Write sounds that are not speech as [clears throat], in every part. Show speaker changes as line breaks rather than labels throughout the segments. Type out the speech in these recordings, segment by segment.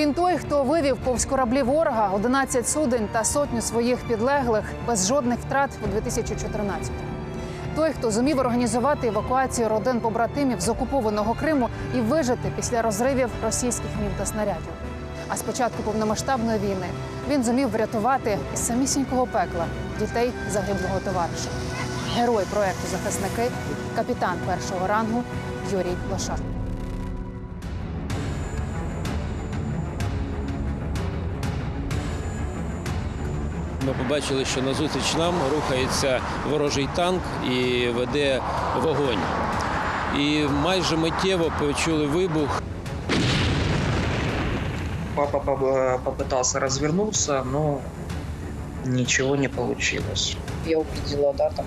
Він той, хто вивів повз кораблі ворога 11 суден та сотню своїх підлеглих без жодних втрат у 2014 Той, хто зумів організувати евакуацію родин побратимів з окупованого Криму і вижити після розривів російських мін та снарядів. А з початку повномасштабної війни він зумів врятувати із самісінького пекла дітей загиблого товариша. Герой проекту захисники, капітан першого рангу Юрій Лошак.
Ми побачили, що назустріч нам рухається ворожий танк і веде вогонь. І майже миттєво почули вибух.
Папа поп- попытался развернуться, но ничего не получилось.
я увидела, да, там,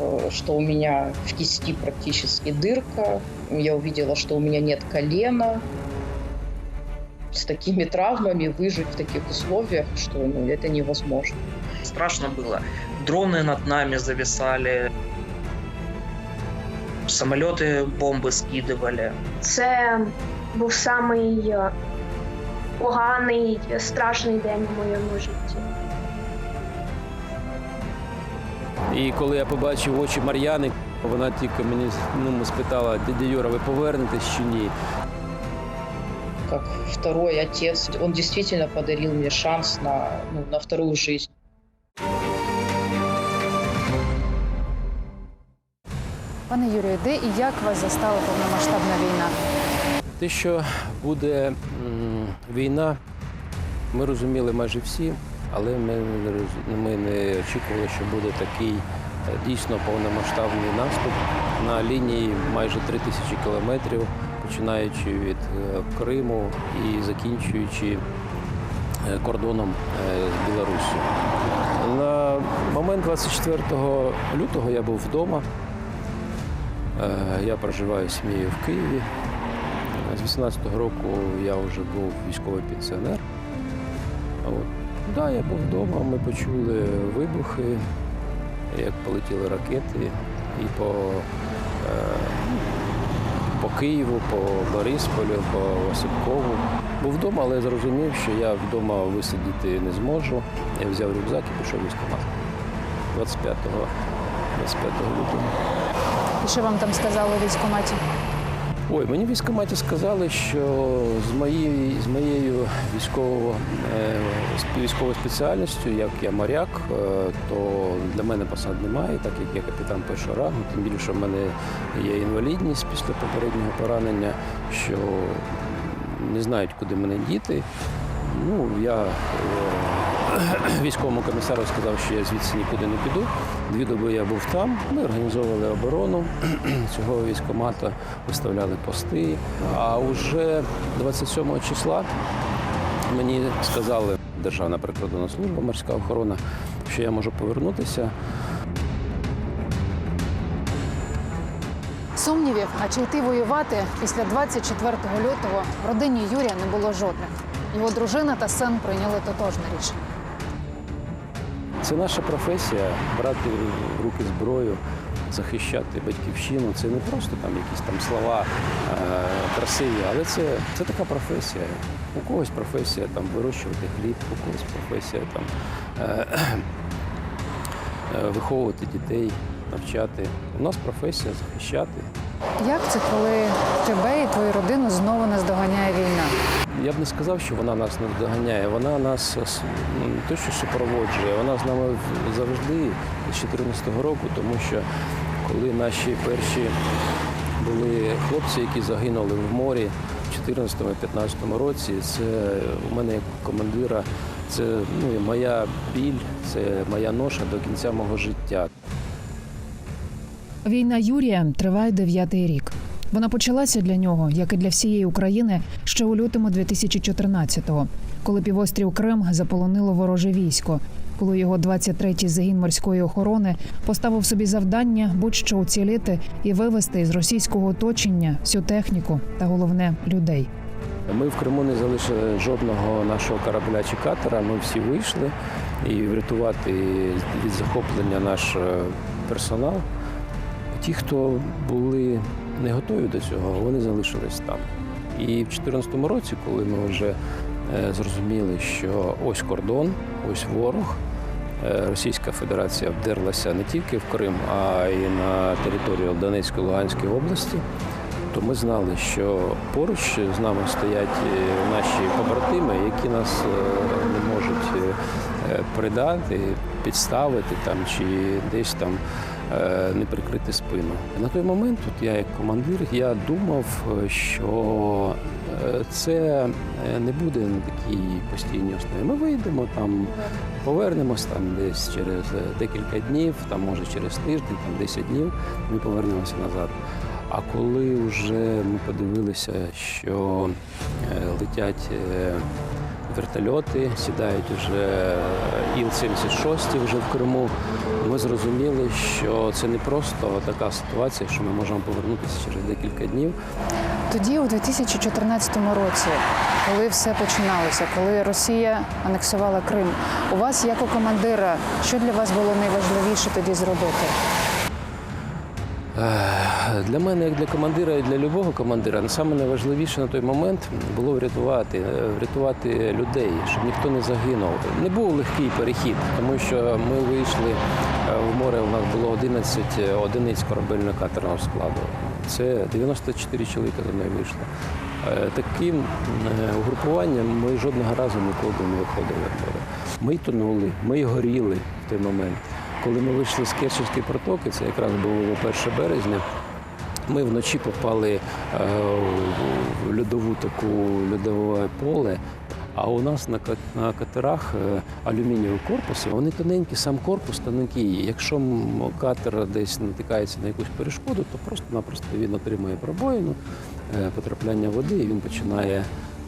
э, что у меня в кисти практически дырка. Я увидела, что у меня нет колена. С такими травмами выжить в таких условиях, что ну, это невозможно.
Страшно было. Дроны над нами зависали, самолеты бомбы скидывали.
Це був самий е, поганий, страшний день у моєму житті.
І коли я побачив очі Мар'яни, вона тільки мені ну, спитала, дядя Юра, ви повернетесь чи ні?
Как второй отец, он действительно подарил мне шанс на, ну, на вторую жизнь.
Пане Юрію, де і як вас застала повномасштабна війна?
Те, що буде м, війна, ми розуміли майже всі, але ми не, роз- ми не очікували, що буде такий е, дійсно повномасштабний наступ на лінії майже 3 тисячі кілометрів, починаючи від е, Криму і закінчуючи е, кордоном е, з Білоруссю. На момент 24 лютого я був вдома. Я проживаю сім'єю в Києві. З 18-го року я вже був військовий пенсіонер. От. Да, я був вдома, ми почули вибухи, як полетіли ракети і по, по Києву, по Борисполю, по Василькову. Був вдома, але зрозумів, що я вдома висидіти не зможу. Я взяв рюкзак і пішов в військкомат 25 25 лютого.
І що вам там сказали в військкоматі?
Ой, мені в військкоматі сказали, що з моєю, з моєю військово, е, військовою спеціальністю, як я моряк, е, то для мене посад немає, так як я капітан першого рангу, тим більше в мене є інвалідність після попереднього поранення, що не знають, куди мене діти. Ну, я е, військовому комісару сказав, що я звідси нікуди не піду. Дві доби я був там. Ми організовували оборону [clears throat] цього військомата, виставляли пости. А вже 27 числа мені сказали Державна прикордонна служба, морська охорона, що я можу повернутися.
Сумнівів, а чи йти воювати після 24 лютого в родині Юрія не було жодних. Його дружина та син прийняли тотожне рішення.
Це наша професія брати в руки зброю, захищати батьківщину. Це не просто там якісь там слова е, красиві, але це, це така професія. У когось професія там вирощувати хліб, у когось професія там е, е, виховувати дітей, навчати. У нас професія захищати.
Як це, коли тебе і твою родину знову наздоганяє війна?
Я б не сказав, що вона нас не доганяє. Вона нас е, не те, що супроводжує, вона з нами завжди з 2014 року, тому що коли наші перші були хлопці, які загинули в морі в 2014-2015 році, це у мене як командира, це ну, моя біль, це моя ноша до кінця мого життя.
Війна Юрія триває дев'ятий рік. Вона почалася для нього, як і для всієї України, ще у лютому 2014-го, коли півострів Крим заполонило вороже військо, коли його 23-й загін морської охорони поставив собі завдання будь-що уціліти і вивести із російського оточення всю техніку та головне людей.
Ми в Криму не залишили жодного нашого корабля чи катера. Ми всі вийшли і врятувати від захоплення наш е, персонал. Ті, хто були не готові до цього, вони залишились там. І в 2014 році, коли ми вже е, зрозуміли, що ось кордон, ось ворог, е, Російська Федерація вдерлася не тільки в Крим, а й на територію Донецької Луганської області, то ми знали, що поруч з нами стоять е, наші побратими, які нас не можуть придати, підставити там чи десь там не прикрити спину. На той момент, от я як командир, я думав, е, що е, це е, не буде на такій постійній основі. Ми вийдемо там, повернемось там десь через е, декілька днів, там може через тиждень, там 10 днів, ми повернемося назад. А коли вже ми подивилися, що е, летять е, вертольоти, сідають вже Іл-76 вже в Криму, ми зрозуміли, що це не просто така ситуація, що ми можемо повернутися через декілька днів.
Тоді, у 2014 році, коли все починалося, коли Росія анексувала Крим, у вас, як у командира, що для вас було найважливіше тоді зробити?
Е, Для мене, як для командира і для любого командира, саме найважливіше на той момент було врятувати, е, врятувати людей, щоб ніхто не загинув. Не був легкий перехід, тому що ми вийшли е, в море. У нас було 11 одиниць корабельно катерного складу. Це 94 чоловіка за мною вийшло. Таким угрупуванням ми жодного разу ніколи не виходили. Ми тонули, ми горіли в той момент. Коли ми вийшли з Керченської протоки, це якраз було 1 березня. Ми вночі попали е, в льодову таку льодове поле. А у нас на катерах е, алюмінієві корпуси, вони тоненькі, сам корпус тоненький. Якщо катер десь натикається на якусь перешкоду, то просто-напросто він отримує пробоїну, е, потрапляння води, і він починає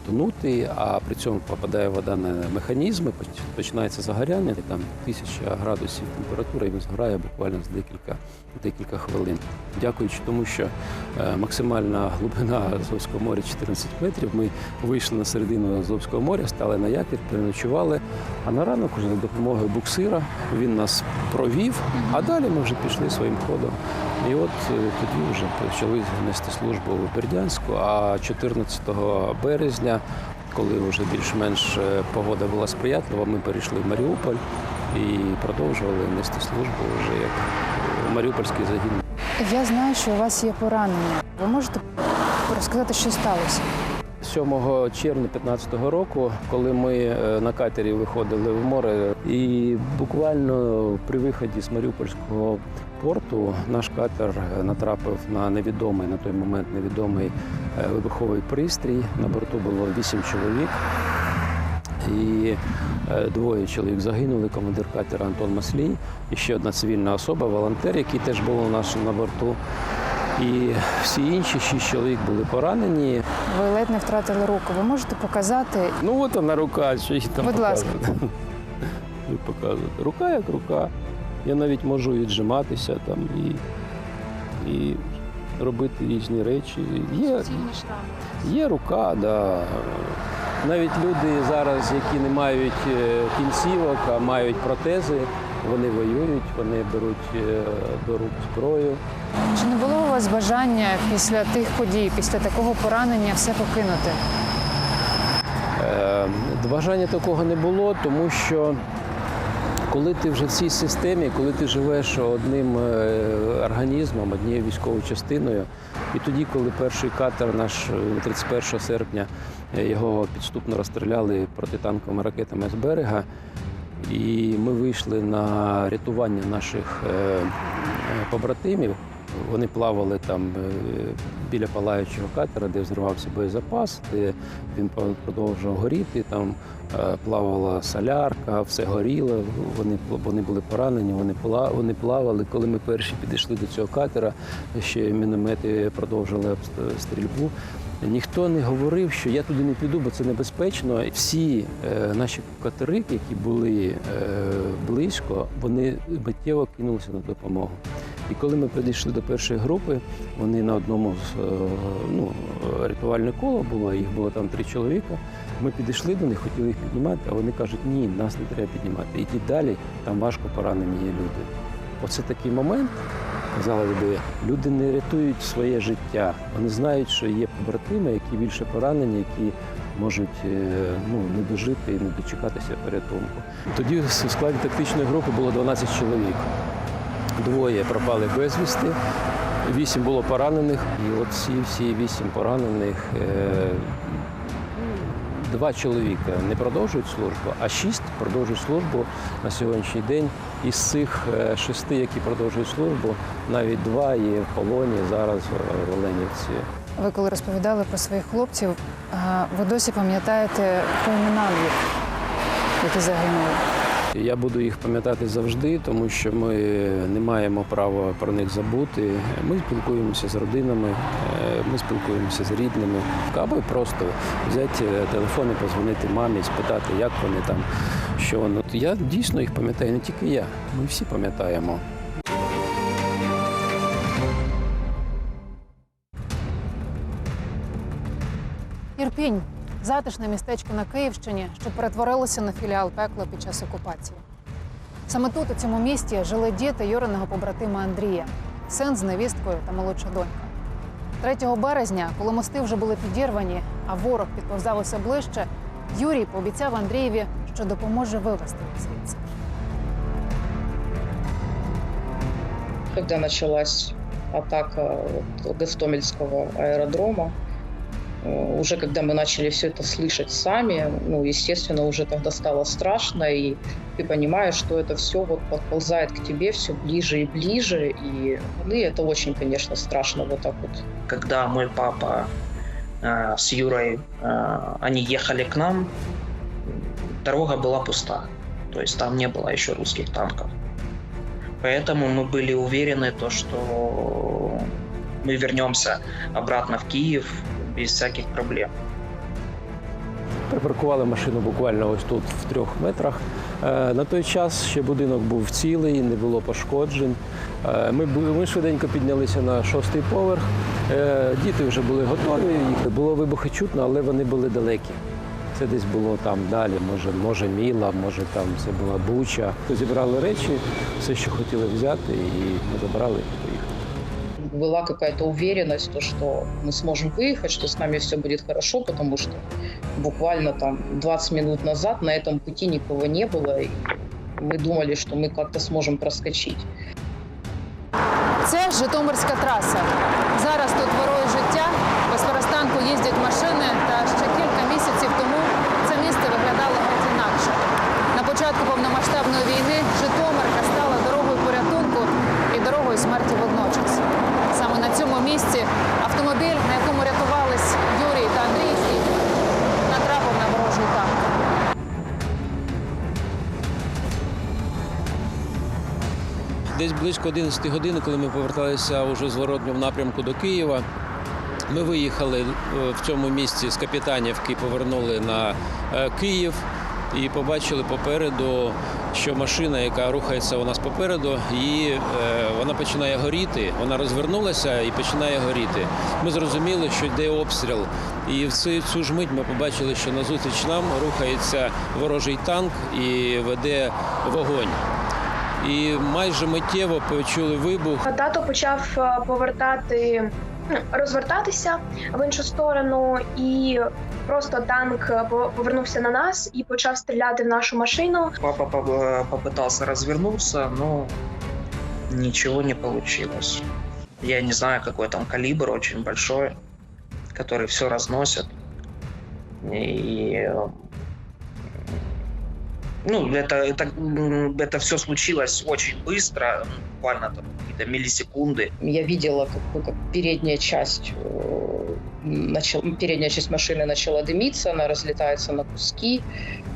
тонути, а при цьому попадає вода на механізми, починається загоряння, і там тисяча градусів температури, і він згорає буквально з декілька, декілька хвилин. Дякуючи тому, що е, максимальна глибина Азовського моря 14 метрів, ми вийшли на середину Азовського моря, стали на якір, переночували. А на ранок уже за допомогою буксира він нас провів, а далі ми вже пішли своїм ходом. І от е, тоді вже почали нести службу в Бердянську. А 14 березня, коли вже більш-менш е, погода була сприятлива, ми перейшли в Маріуполь і продовжували нести службу вже як е, Маріупольський загін.
Я знаю, що у вас є поранення. Ви можете розказати, що сталося?
7 червня 2015 року, коли ми на катері виходили в море, і буквально при виході з Маріупольського порту наш катер е, натрапив на невідомий на той момент невідомий е, вибуховий пристрій. На борту було 8 чоловік. І е, двоє чоловік загинули, командир катера Антон Маслій, і ще одна цивільна особа, волонтер, який теж був у нас на борту. І всі інші шість чоловік були поранені.
Ви ледь не втратили руку. Ви можете показати?
Ну от вона рука, що їй там
Будь ласка.
показувати. Що [laughs] показувати. Рука як рука. Я навіть можу віджиматися там і, і робити різні речі. Є, є рука, да. Навіть люди зараз, які не мають е, кінцівок, а мають протези, вони воюють, вони беруть е, до рук зброю.
Чи не було у вас бажання після тих подій, після такого поранення все покинути?
Е, Бажання такого не було, тому що коли ти вже в цій системі, коли ти живеш одним е, організмом, однією військовою частиною, і тоді, коли перший катер наш е, 31 серпня е, його підступно розстріляли протитанковими ракетами з берега, і ми вийшли на рятування наших побратимів. Вони плавали там біля палаючого катера, де взривався боєзапас, де він продовжував горіти. Там е, плавала солярка, все горіло. Вони вони були поранені, вони пла- плавали. Коли ми перші підійшли до цього катера, ще міномети продовжили стрільбу. Ніхто не говорив, що я туди не піду, бо це небезпечно. Всі е, наші катери, які були е, близько, вони миттєво кинулися на допомогу. І коли ми підійшли до першої групи, вони на одному е, ну, рятувальне коло було, їх було там три чоловіка. Ми підійшли до них, хотіли їх піднімати, а вони кажуть, ні, нас не треба піднімати. Ідіть далі, там важко поранені є люди. Оце такий момент, Казалось би, люди не рятують своє життя. Вони знають, що є побратими, які більше поранені, які можуть е, ну, не дожити і не дочекатися порятунку. Тоді в складі тактичної групи було 12 чоловік. Двоє пропали безвісти, вісім було поранених. І от ці всі вісім поранених. Е, Два чоловіка не продовжують службу, а шість продовжують службу на сьогоднішній день. Із цих е, шести, які продовжують службу, навіть два є в полоні зараз в Оленівці.
Ви коли розповідали про своїх хлопців, ви досі пам'ятаєте по іменам їх, які загинули.
Я буду їх пам'ятати завжди, тому що ми не маємо права про них забути. Ми спілкуємося з родинами, е, ми спілкуємося з рідними. Або просто взяти телефон і позвонити мамі, спитати, як вони там, що вони. От Я дійсно їх пам'ятаю, не тільки я. Ми всі пам'ятаємо.
Ірпінь затишне містечко на Київщині, що перетворилося на філіал пекла під час окупації. Саме тут, у цьому місті, жили діти Юриного побратима Андрія, син з невісткою та молодша донька. 3 березня, коли мости вже були підірвані, а ворог підповзав усе ближче, Юрій пообіцяв Андрієві, що допоможе вивезти їх звідси.
Когда началась атака аэродрома, э, уже когда мы начали все это слышать сами, ну, естественно, уже тогда стало страшно, и ты понимаешь, что это все вот подползает к тебе все ближе и ближе, и, ну, и это очень, конечно, страшно вот так вот
Когда мой папа э, с Юрой, э, они ехали к нам, дорога была пуста. То есть там не было еще русских танков. Поэтому мы были уверены, то, что мы вернемся обратно в Киев без всяких проблем.
Припаркували машину буквально ось тут в трьох метрах. Е, На той час ще будинок був цілий, не було пошкоджень. Е, Ми, ми швиденько піднялися на шостий поверх. Е, Діти вже були готові. Було вибухи чутно, але вони були далекі. Це десь було там далі, може, може Міла, може там це була Буча. Зібрали речі, все, що хотіли взяти, і ми забрали
была какая-то уверенность, то, что мы сможем выехать, что с нами все будет хорошо, потому что буквально там 20 минут назад на этом пути никого не было, и мы думали, что мы как-то сможем проскочить.
Це Житомирська траса. Зараз тут Цьому місці автомобіль, на якому рятувались Юрій та Андрій, натрапив на ворожий танк.
Десь близько 11 години, коли ми поверталися уже з воротнього напрямку до Києва. Ми виїхали е, в цьому місці з Капітанівки, повернули на е, Київ і побачили попереду, що машина, яка рухається у нас попереду, її, е, вона починає горіти. Вона розвернулася і починає горіти. Ми зрозуміли, що йде обстріл. І в цю, цю ж мить ми побачили, що назустріч нам рухається ворожий танк і веде вогонь. І майже миттєво почули вибух.
Тато почав е, повертати, розвертатися в іншу сторону, і просто танк е, по- повернувся на нас і почав стріляти в нашу машину.
Папа по- э, попытался развернуться, но ничего не получилось. Я не знаю, какой там калибр, очень большой, который все разносит. И э, ну, это, это, это все случилось очень быстро, буквально там какие-то миллисекунды.
Я видела, как, как передняя часть э, начал, передняя часть машины начала дымиться, она разлетается на куски,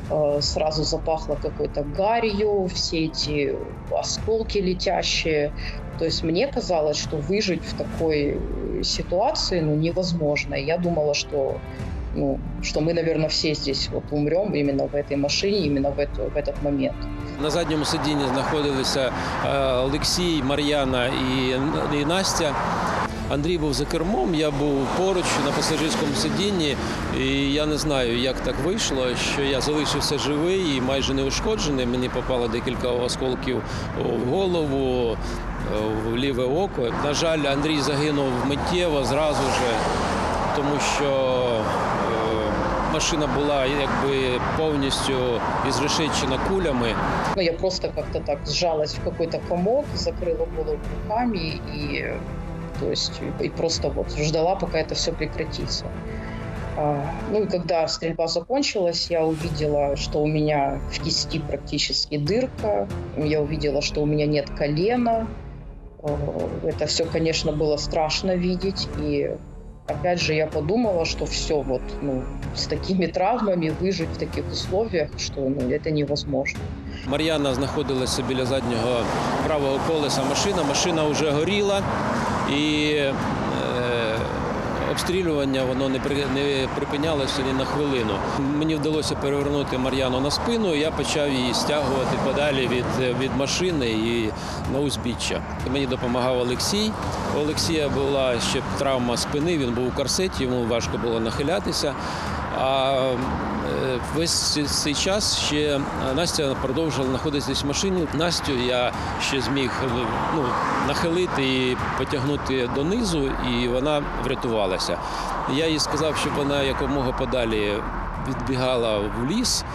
э, сразу запахло какой-то гарью, все эти осколки летящие. То есть мне казалось, что выжить в такой э, ситуации ну, невозможно. Я думала, что ну, что мы, наверное, все здесь вот умрем именно в этой машине, именно в, эту, в этот момент.
На задньому сидінні знаходилися е, Олексій, Мар'яна і, і Настя. Андрій був за кермом, я був поруч на пасажирському сидінні, і я не знаю, як так вийшло, що я залишився живий і майже неушкоджений. Мені попало декілька осколків в голову. в ліве око. На жаль, Андрій загинув миттєво зразу ж, тому що е, Машина була якби повністю ізрешечена кулями.
Ну, я просто как-то так сжалась в какой-то комок, закрыла голову руками и, то есть, и просто вот ждала, пока это все прекратится. А, Ну и когда стрельба закончилась, я увидела, что у меня в кисти практически дырка. Я увидела, что у меня нет колена. Э, Это все, конечно, было страшно видеть. И опять же я подумала, что все вот ну, с такими травмами выжить в таких условиях, что ну, это невозможно.
Мар'яна знаходилася біля заднього правого колеса машина. Машина вже горіла і обстрілювання воно не, не припинялося ні на хвилину. Мені вдалося перевернути Мар'яну на спину. і Я почав її стягувати подалі від, від машини і на узбіччя. Мені допомагав Олексій. У Олексія була ще травма спини, він був у корсеті, йому важко було нахилятися. А весь цей час ще Настя продовжувала знаходитися в машині. Настю я ще зміг е, ну, нахилити і потягнути донизу, і вона врятувалася. Я їй сказав, щоб вона якомога подалі відбігала в ліс,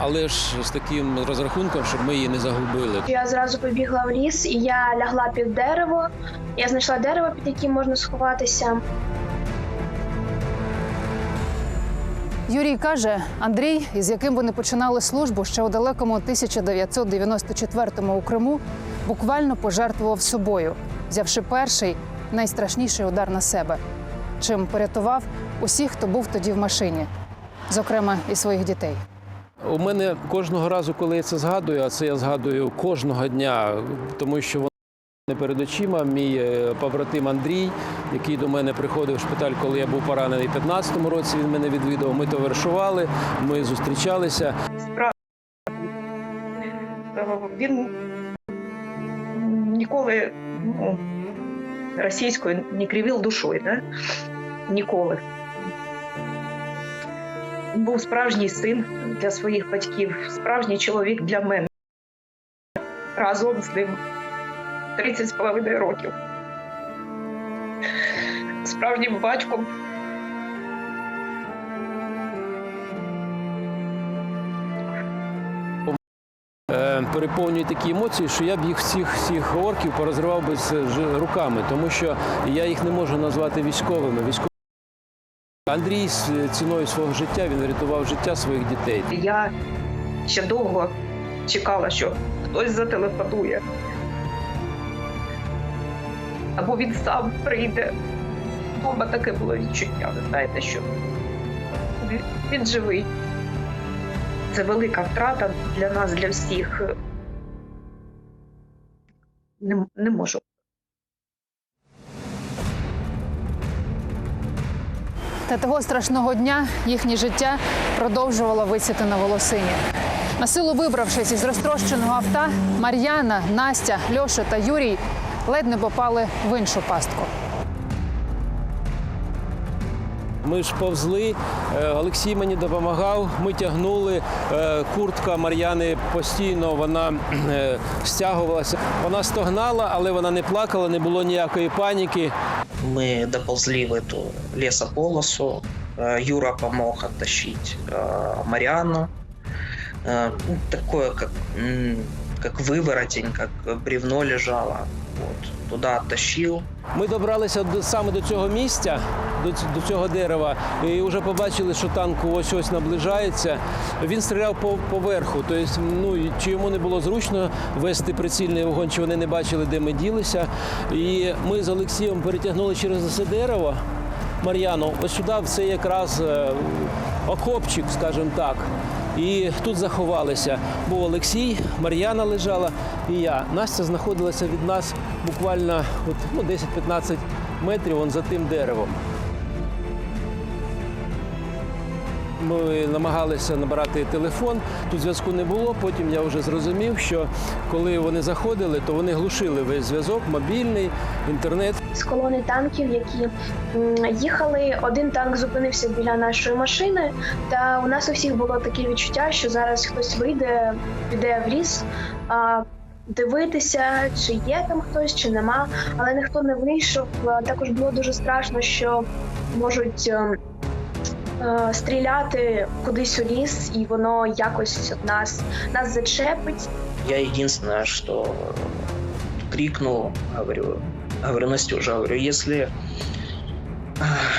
але ж з таким розрахунком, щоб ми її не загубили.
Я зразу побігла в ліс, і я лягла під дерево. Я знайшла дерево, під яким можна сховатися.
Юрій каже, Андрій, із яким вони починали службу ще у далекому 1994-му у Криму, буквально пожертвував собою, взявши перший найстрашніший удар на себе, чим порятував усіх, хто був тоді в машині, зокрема і своїх дітей.
У мене кожного разу, коли я це згадую, а це я згадую кожного дня, тому що перед очима. Мій е, побратим Андрій, який до мене приходив в шпиталь, коли я був поранений 15-му році. Він мене відвідав. Ми товаришували, ми зустрічалися.
справді він ніколи ну, російською не кривив душою, да? ніколи. Був справжній син для своїх батьків, справжній чоловік для мене. Разом з ним 30 з половиною років. Справжнім батьком.
Е, переповнює такі емоції, що я б їх всіх всіх орків порозривав би з руками, тому що я їх не можу назвати військовими. Військовими. Андрій з ціною свого життя він врятував життя своїх дітей.
Я ще довго чекала, що хтось зателефонує. Або він сам прийде. Дома таке було відчуття. Ви знаєте, що він живий. Це велика втрата для нас, для всіх. Не, не можу
Та того страшного дня їхнє життя продовжувало висіти на волосині. На силу вибравшись із розтрощеного авто, Мар'яна, Настя, Льоша та Юрій ледь не попали в іншу пастку.
Ми ж повзли, е, Олексій мені допомагав, ми тягнули. е, Куртка Мар'яни постійно вона е, стягувалася. Вона стогнала, але вона не плакала, не було ніякої паніки.
Мы доползли в эту лесополосу. Э, Юра помог оттащить э, Марианну. Э, ну, Такое, как, м, как выворотень, как бревно лежало. Вот. Туда оттащил.
Ми добралися до, саме до цього місця, до, до цього дерева, і вже побачили, що танк ось ось наближається. Він стріляв по поверху. Тобто, ну чи йому не було зручно вести прицільний вогонь, чи вони не бачили, де ми ділися. І ми з Олексієм перетягнули через це дерево. Мар'яну, ось сюди це якраз е, окопчик, скажімо так. І тут заховалися. Був Олексій, Мар'яна лежала і я. Настя знаходилася від нас буквально от, ну, 10-15 метрів он за тим деревом. Ми намагалися набирати телефон, тут зв'язку не було. Потім я вже зрозумів, що коли вони заходили, то вони глушили весь зв'язок, мобільний, інтернет.
з колони танків, які їхали. Один танк зупинився біля нашої машини, та у нас у всіх було таке відчуття, що зараз хтось вийде, піде в ліс. А дивитися, чи є там хтось, чи нема, але ніхто не вийшов. Також було дуже страшно, що можуть е, е, стріляти кудись у ліс, і воно якось нас, нас зачепить.
Я единственное, что крикнул, говорю, говорю, Настюша, говорю, если ах,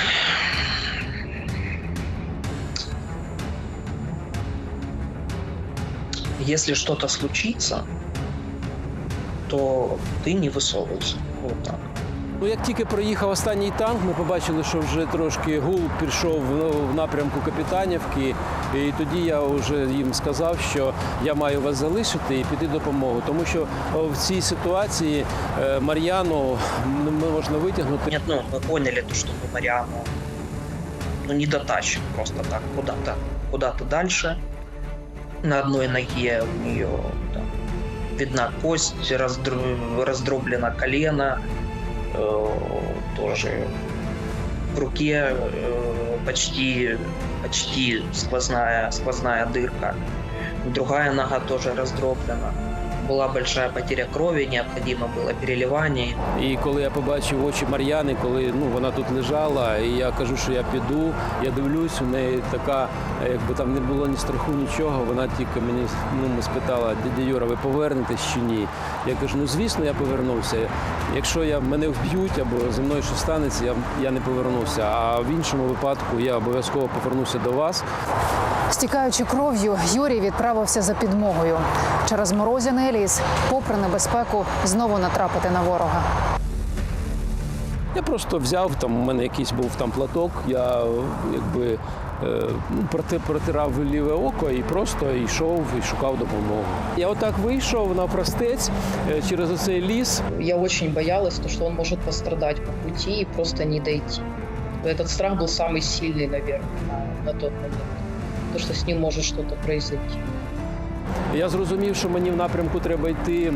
если что-то случится, то ты не высовывайся. Вот так.
Ну, як тільки проїхав останній танк, ми побачили, що вже трошки гул пішов в- в напрямку Капітанівки. І тоді я вже їм сказав, що я маю вас залишити і піти допомогу. Тому що о, в цій ситуації е, Мар'яну м, можна витягнути.
Нет, ну, мы поняли, то, что мы Мариану ну, не дотащим просто так куда-то куда-то дальше. На одной ноге у нее там, видна кость, раздро- раздроблено колено, э, тоже в руке э, почти, почти сквозная, сквозная дырка. Другая нога тоже раздроблена. Была большая потеря крови, необходимо было переливание.
І коли я побачив очі Мар'яни, коли ну вона тут лежала, і я кажу, що я піду, я дивлюсь, у неї така, якби там не було ні страху, нічого. Вона тільки мені ну, спитала, дядя Юра, ви повернетесь чи ні? Я кажу, ну звісно, я повернувся. Якщо я мене вб'ють або зі мною щось станеться, я, я не повернуся. А в іншому випадку я обов'язково повернуся до вас.
Стікаючи кров'ю, Юрій відправився за підмогою через морозяний ліс, попри небезпеку, знову натрапити на ворога.
Я просто взяв там, у мене якийсь був там платок, я якби е, ну, проти, протирав ліве око і просто йшов і шукав допомогу. Я отак вийшов на простець е, через оцей ліс.
Я очень боялась, то, что он может пострадать по пути и просто не дойти. Этот страх был самый сильный, наверное, на, на тот момент. То, что с ним может что-то произойти.
Я зрозумів, що мені в напрямку треба йти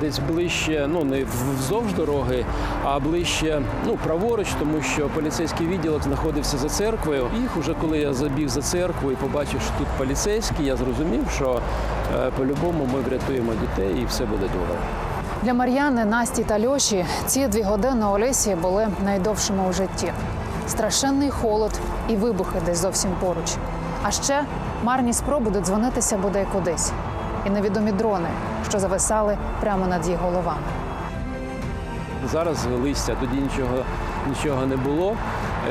десь ближче, ну не вздовж дороги, а ближче ну, праворуч, тому що поліцейський відділок знаходився за церквою. І вже коли я забіг за церкву і побачив, що тут поліцейські, я зрозумів, що е, по-любому ми врятуємо дітей і все буде добре.
Для Мар'яни, Насті та Льоші ці дві години у лісі були найдовшими у житті. Страшенний холод і вибухи десь зовсім поруч. А ще марні спроби додзвонитися бодай кудись. І невідомі дрони, що зависали прямо над їх головами.
Зараз листя, тоді нічого, нічого не було.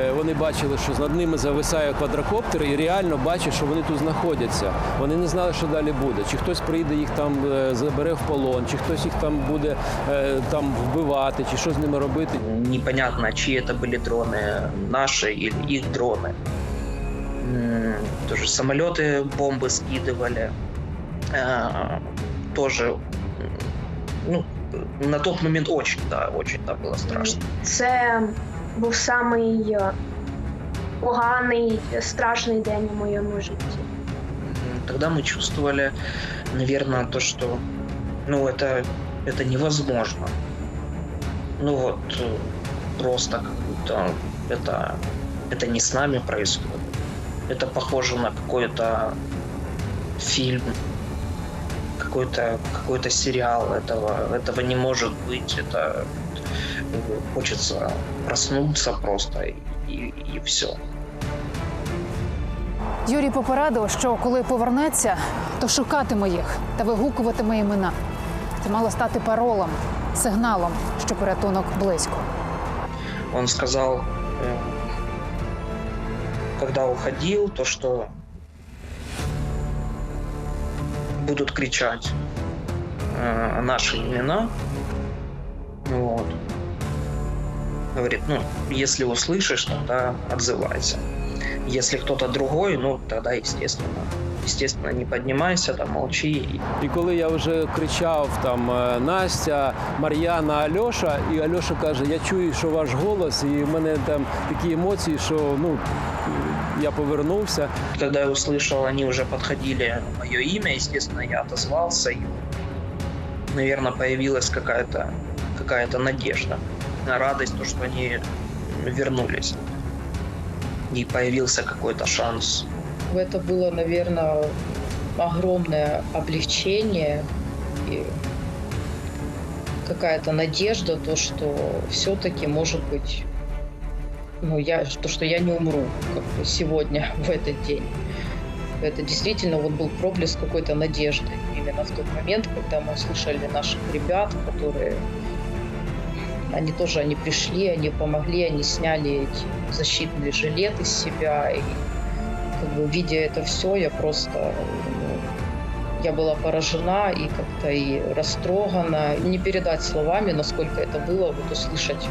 Е, Вони бачили, що над ними зависає квадрокоптер, і реально бачать, що вони тут знаходяться. Вони не знали, що далі буде. Чи хтось прийде їх там е, забере в полон, чи хтось їх там буде е, там вбивати, чи що з ними робити.
Непонятно, чьи это были дроны, наши или их дроны. Тоже самолеты бомбы скидывали. Э, Тоже, ну, на тот момент очень, да, очень да, было страшно.
Це був самий поганий, страшний день у моєму житті.
Тогда мы чувствовали, наверное, то, что, ну, это, это невозможно. Ну вот, э, просто как будто это, это не с нами происходит. Это похоже на какой-то фильм, какой-то какой сериал. Этого, этого не может быть. Это э, хочется проснуться просто и, и, и все.
Юрій попередив, що коли повернеться, то шукатиме їх та вигукуватиме імена. Це мало стати паролем, сигналом, що порятунок близько.
он сказал, э, когда уходил, то что будут кричать э, наши имена. Вот. Говорит, ну, если услышишь, тогда отзывайся. Если кто-то другой, ну, тогда, естественно, естественно, не поднимайся, там, молчи.
І коли я вже кричав там е, Настя, Мар'яна, Альоша, і Альоша каже: Я чую, що ваш голос, і в мене там такі емоції, що ну я повернувся.
Когда я услышал, они уже подходили мое имя, естественно, я отозвался, и, наверное, появилась какая-то какая-то надежда, радость, то, что они вернулись. И появился какой-то шанс.
Это было, наверное, огромное облегчение. И какая-то надежда, то, что все-таки, может быть, ну, я, то, что я не умру как бы сегодня, [laughs] в этот день. Это действительно вот был проблеск какой-то надежды именно в тот момент, когда мы услышали наших ребят, которые они тоже они пришли, они помогли, они сняли эти защитные жилеты с себя. И как бы видя это все, я просто ну, я была поражена и как-то и растрогана. Не передать словами, насколько это было, вот услышать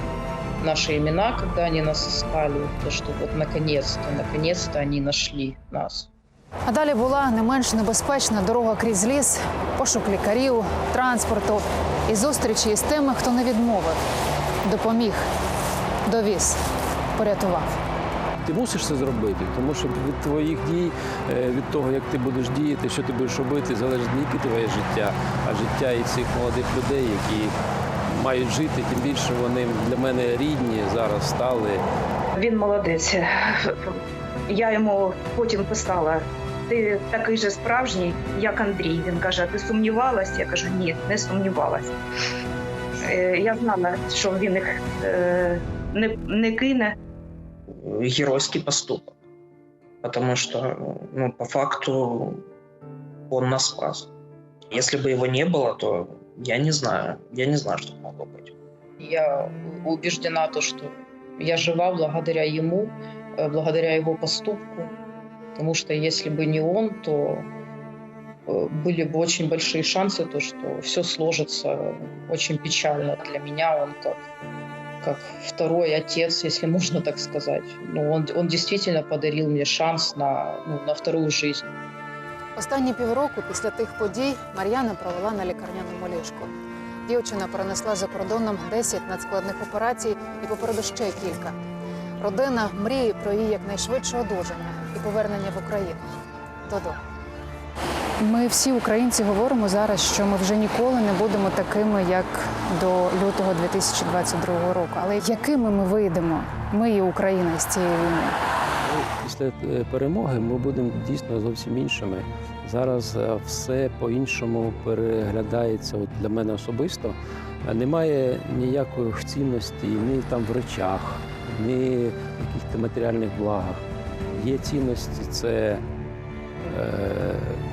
наши имена, когда они нас искали, то, что вот наконец-то, наконец-то они нашли нас.
А далі була не менш небезпечна дорога крізь ліс, пошук лікарів, транспорту і зустрічі із тими, хто не відмовив, допоміг, довіз, порятував.
Ти мусиш це зробити, тому що від твоїх дій, е, від того, як ти будеш діяти, що ти будеш робити, залежить не тільки твоє життя, а життя і цих молодих людей, які мають жити, тим більше вони для мене рідні зараз стали.
Він молодець. Я йому потім писала: ти такий же справжній, як Андрій. Він каже: ти сумнівалась? Я кажу, ні, не сумнівалась. Е, Я знала, що він їх е, не, не кине.
геройский поступок. Потому что, ну, по факту, он нас спас. Если бы его не было, то я не знаю. Я не знаю, что могло быть.
Я убеждена, то, что я жива благодаря ему, э, благодаря его поступку. Потому что если бы не он, то э, были бы очень большие шансы, то, что все сложится очень печально для меня. Он как, как второй отец, если [laughs] можно так сказать. Ну, он, он действительно подарил мне шанс на, ну, на вторую жизнь.
Останні півроку після тих подій Мар'яна провела на лікарняному ліжку. Дівчина перенесла за кордоном 10 надскладних операцій і попереду ще кілька. Родина мріє про її якнайшвидше одужання і повернення в Україну. Додому. Ми всі українці говоримо зараз, що ми вже ніколи не будемо такими, як до лютого 2022 року. Але якими ми вийдемо? Ми і Україна з цієї війни.
Після е, перемоги ми будемо дійсно зовсім іншими. Зараз е, все по-іншому переглядається от для мене особисто. Е, Немає ніякої цінності ні там в речах, ні в якихось матеріальних благах. Є цінності це е,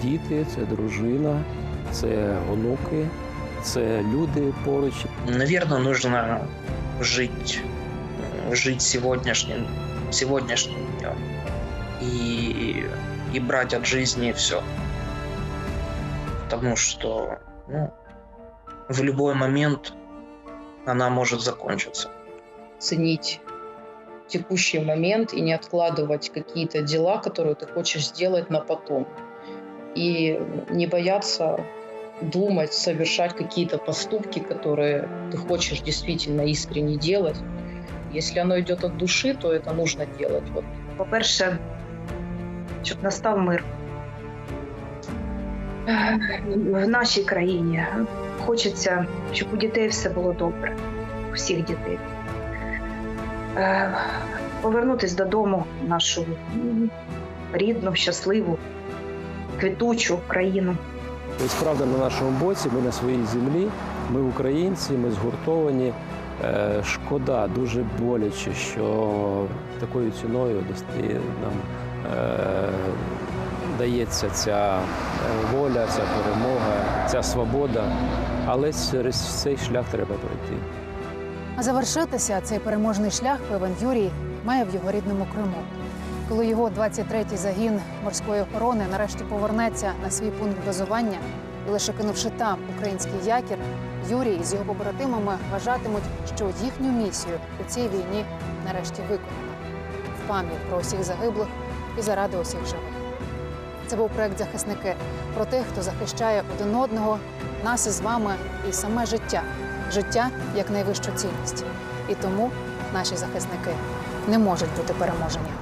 діти, це дружина, це онуки, це люди поруч.
Наверное, нужно жить, э, жить сегодняшним, сегодняшним днем и, и брать от жизни все. Потому что ну, в любой момент она может закончиться.
ценить текущий момент и не откладывать какие-то дела, которые ты хочешь сделать на потом. И не бояться думать, совершать какие-то поступки, которые ты хочешь действительно искренне делать. Если оно идет от души, то это нужно делать. Вот
По-перше, щоб настав мир в нашій країні. Хочеться, щоб у дітей все було добре, у всіх дітей. Е, Повернутись додому, в нашу рідну, щасливу, квітучу країну.
Ось правда на нашому боці, ми на своїй землі, ми українці, ми згуртовані. Е, Шкода, дуже боляче, що такою ціною нам е, дається ця е, воля, ця перемога, ця свобода. Але через цей шлях треба пройти.
А завершитися цей переможний шлях, певен Юрій, має в його рідному Криму. Коли його 23-й загін морської охорони нарешті повернеться на свій пункт базування, лише кинувши там український якір, Юрій з його побратимами вважатимуть, що їхню місію у цій війні нарешті виконано в пам'ять про усіх загиблих і заради усіх живих. Це був проект захисники про тих, хто захищає один одного, нас із вами і саме життя. Життя як найвищу цінність. І тому наші захисники не можуть бути переможені.